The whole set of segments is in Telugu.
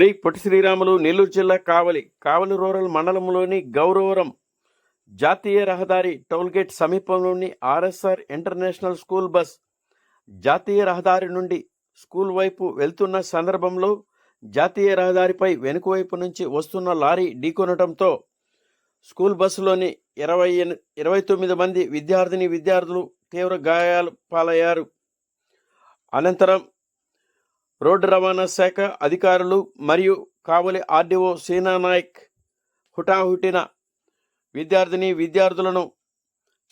శ్రీ పొట్టి శ్రీరాములు నెల్లూరు జిల్లా కావలి కావలి రూరల్ మండలంలోని గౌరవరం జాతీయ రహదారి టోల్గేట్ సమీపంలోని ఆర్ఎస్ఆర్ ఇంటర్నేషనల్ స్కూల్ బస్ జాతీయ రహదారి నుండి స్కూల్ వైపు వెళ్తున్న సందర్భంలో జాతీయ రహదారిపై వెనుక వైపు నుంచి వస్తున్న లారీ ఢీకొనడంతో స్కూల్ బస్సులోని ఇరవై ఇరవై తొమ్మిది మంది విద్యార్థిని విద్యార్థులు తీవ్ర గాయాలు పాలయ్యారు. అనంతరం రోడ్డు రవాణా శాఖ అధికారులు మరియు కావలి ఆర్డీఓ సీనా నాయక్ హుటాహుటిన విద్యార్థిని విద్యార్థులను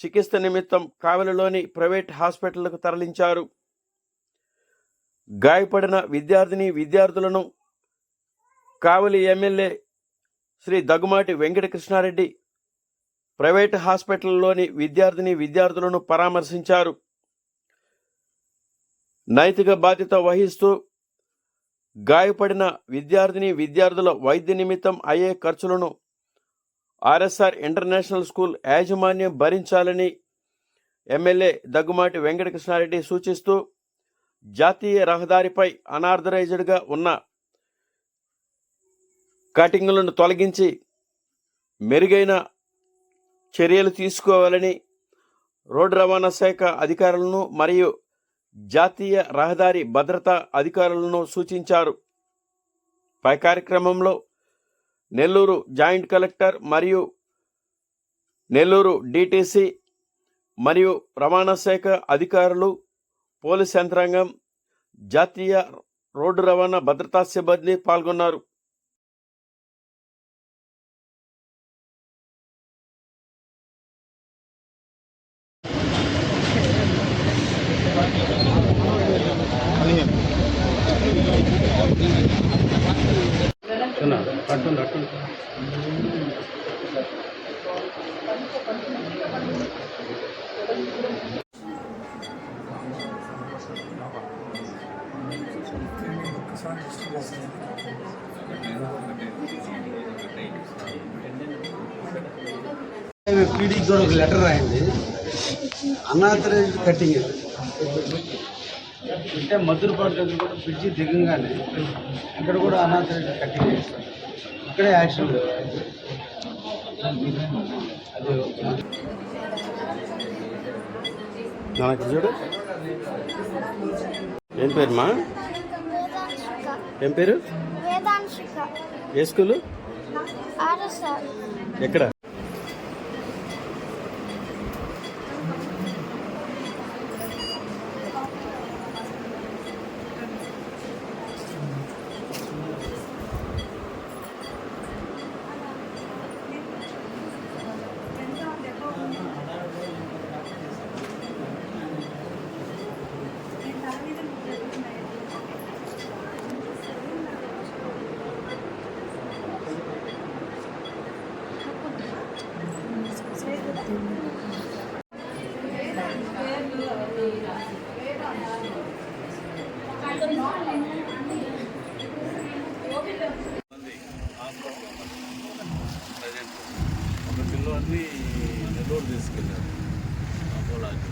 చికిత్స నిమిత్తం కావలిలోని ప్రైవేట్ హాస్పిటల్కు తరలించారు. గాయపడిన విద్యార్థిని విద్యార్థులను కావలి ఎమ్మెల్యే శ్రీ దగ్గుమాటి వెంకటకృష్ణారెడ్డి ప్రైవేట్ హాస్పిటల్లోని విద్యార్థిని విద్యార్థులను పరామర్శించారు. నైతిక బాధ్యత వహిస్తూ గాయపడిన విద్యార్థిని విద్యార్థుల వైద్య నిమిత్తం అయ్యే ఖర్చులను ఆర్ఎస్ఆర్ ఇంటర్నేషనల్ స్కూల్ యాజమాన్యం భరించాలని ఎమ్మెల్యే దగ్గుమాటి వెంకటకృష్ణారెడ్డి సూచిస్తూ జాతీయ రహదారిపై అనార్థరైజ్డ్గా ఉన్న కటింగులను తొలగించి మెరుగైన చర్యలు తీసుకోవాలని రోడ్డు రవాణా శాఖ అధికారులను మరియు జాతీయ రహదారి భద్రతా అధికారులను సూచించారు. పై కార్యక్రమంలో నెల్లూరు జాయింట్ కలెక్టర్ మరియు నెల్లూరు డిటిసి మరియు రవాణా శాఖ అధికారులు పోలీస్ యంత్రాంగం జాతీయ రోడ్డు రవాణా భద్రతా సిబ్బంది పాల్గొన్నారు. పీడీకి కూడా ఒక లెటర్ రాయండి. Unauthorised cutting. అంటే మధురపాటు దగ్గర కూడా బ్రిడ్జి దిగంగానే ఇక్కడ కూడా అనాథరైజ్ కటింగ్ చేస్తారు. ఇక్కడే యాక్షన్ నాకు చూడు. ఏం పేరు మా? వేదాంశిక ఏం పేరు? వేదాంశిక. ఏ స్కూలు? ఆర్ఎస్ఆర్. ఎక్కడ? ఒక పిల్లోని నెల్లూరు తీసుకెళ్ళారు. అపోలాకి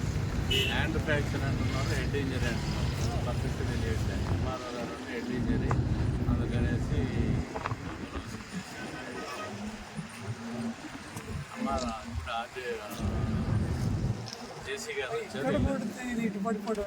హ్యాండ్ ఫ్రాక్చర్ అంటున్నారు హెడ్ ఇంజరీ అంటున్నారు. పర్ఫెక్ట్ తెలియట్లేదు ఎంఆర్ఓ గారు అంటే హెడ్ ఇంజరీ. అందుకనేసి ఎంఆర్ ఇప్పుడు అదే జేసీ గారు వచ్చారు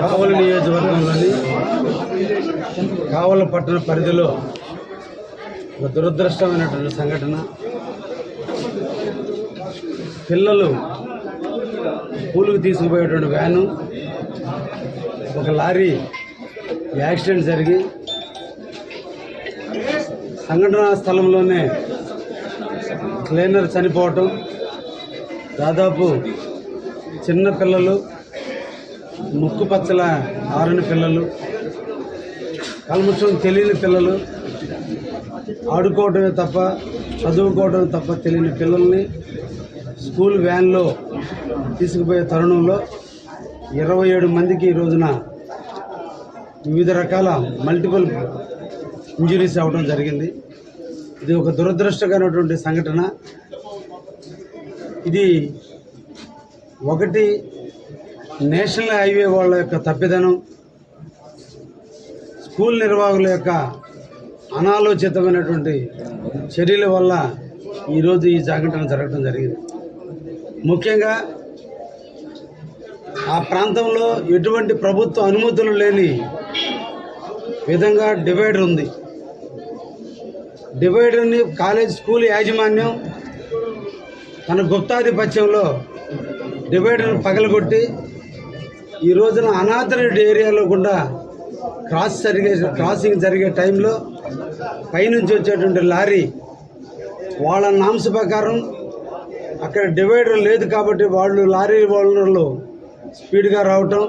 కావలి నియోజకవర్గంలోని కావల పట్టణ పరిధిలో ఒక దురదృష్టమైనటువంటి సంఘటన. పిల్లలు స్కూలుకు తీసుకుపోయేటువంటి వ్యాను ఒక లారీ యాక్సిడెంట్ జరిగి సంఘటనా స్థలంలోనే క్లీనర్ చనిపోవటం. దాదాపు చిన్న పిల్లలు ముక్కు పచ్చల ఆరని పిల్లలు కల్ముషం తెలియని పిల్లలు ఆడుకోవడమే తప్ప చదువుకోవడం తప్ప తెలియని పిల్లల్ని స్కూల్ వ్యాన్లో తీసుకుపోయే తరుణంలో ఇరవై ఏడు మందికి ఈ రోజున వివిధ రకాల మల్టిపుల్ ఇంజురీస్ అవ్వడం జరిగింది. ఇది ఒక దురదృష్టకరమైనటువంటి సంఘటన. ఇది ఒకటి నేషనల్ హైవే వాళ్ళ యొక్క తప్పిదనం స్కూల్ నిర్వాహకుల యొక్క అనాలోచితమైనటువంటి చర్యల వల్ల ఈరోజు ఈ జాగటన జరగడం జరిగింది. ముఖ్యంగా ఆ ప్రాంతంలో ఎటువంటి ప్రభుత్వ అనుమతులు లేని విధంగా డివైడర్ ఉంది. డివైడర్ని కాలేజ్ స్కూల్ యాజమాన్యం తన గుప్తాధిపత్యంలో డివైడర్ను పగలగొట్టి ఈ రోజున అనాథరెడ్డి ఏరియాలో గుండా క్రాస్ జరిగే క్రాసింగ్ జరిగే టైంలో పైనుంచి వచ్చేటువంటి లారీ వాళ్ళ నాంశ ప్రకారం అక్కడ డివైడర్ లేదు కాబట్టి వాళ్ళు లారీ వాళ్ళు స్పీడ్గా రావటం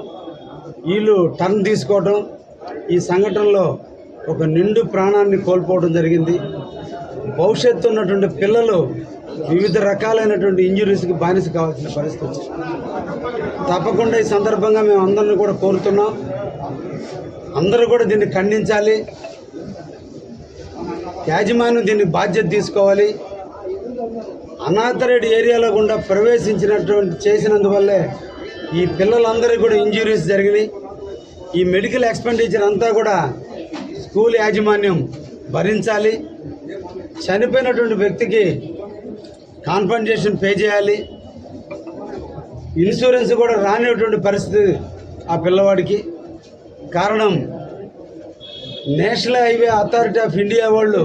వీళ్ళు టర్న్ తీసుకోవటం ఈ సంఘటనలో ఒక నిండు ప్రాణాన్ని కోల్పోవడం జరిగింది. భవిష్యత్తు ఉన్నటువంటి పిల్లలు వివిధ రకాలైనటువంటి ఇంజురీస్కి బానిస కావాల్సిన పరిస్థితి తప్పకుండా ఈ సందర్భంగా మేము అందరిని కూడా కోరుతున్నాం. అందరూ కూడా దీన్ని ఖండించాలి. యాజమాన్యం దీన్ని బాధ్యత తీసుకోవాలి. అనాథరేడ్ ఏరియాలో గుండా ప్రవేశించినటువంటి చేసినందువల్లే ఈ పిల్లలందరికీ కూడా ఇంజురీస్ జరిగినాయి. ఈ మెడికల్ ఎక్స్పెండిచర్ అంతా కూడా స్కూల్ యాజమాన్యం భరించాలి. చనిపోయినటువంటి వ్యక్తికి కాన్ఫండేషన్ పే చేయాలి. ఇన్సూరెన్స్ కూడా రానిటువంటి పరిస్థితి ఆ పిల్లవాడికి. కారణం National Highway Authority of India వాళ్ళు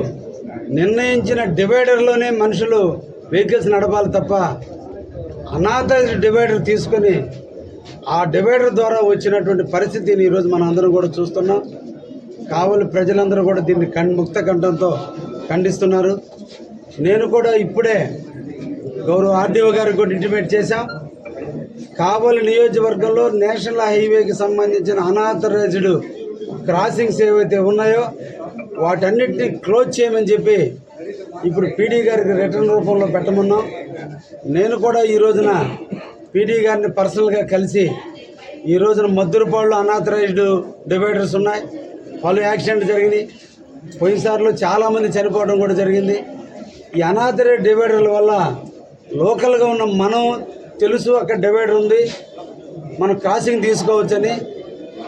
నిర్ణయించిన డివైడర్లోనే మనుషులు వెహికల్స్ నడపాలి తప్ప అనాథ డివైడర్ తీసుకొని ఆ డివైడర్ ద్వారా వచ్చినటువంటి పరిస్థితిని ఈరోజు మనం అందరం కూడా చూస్తున్నాం. కావలి ప్రజలందరూ కూడా దీన్ని కం ముక్త కంఠంతో ఖండిస్తున్నారు. నేను కూడా ఇప్పుడే గౌరవ ఆర్డీఓ గారికి కూడా ఇంటిమేట్ చేశాం. కావలి నియోజకవర్గంలో నేషనల్ హైవేకి సంబంధించిన అనాథరైజ్డ్ క్రాసింగ్స్ ఏవైతే ఉన్నాయో వాటన్నిటిని క్లోజ్ చేయమని చెప్పి ఇప్పుడు పీడీ గారికి రిటర్న్ రూపంలో పెట్టమన్నాం. నేను కూడా ఈ రోజున పీడీ గారిని పర్సనల్గా కలిసి ఈ రోజున మద్దురుపాళ్ళు అనాథరైజ్డ్ డివైడర్స్ ఉన్నాయి. పలు యాక్సిడెంట్ జరిగినాయి. పోయినసార్లు చాలామంది చనిపోవడం కూడా జరిగింది. ఈ అనాథరైజ్ డివైడర్ల వల్ల లోకల్గా ఉన్న మనం తెలుసు అక్కడ డివైడర్ ఉంది. మనం క్రాసింగ్ తీసుకోవచ్చని.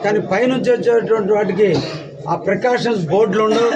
కానీ పైనుంచి వచ్చేటువంటి వాటికి ఆ ప్రికాషన్స్ బోర్డులు ఉండవు.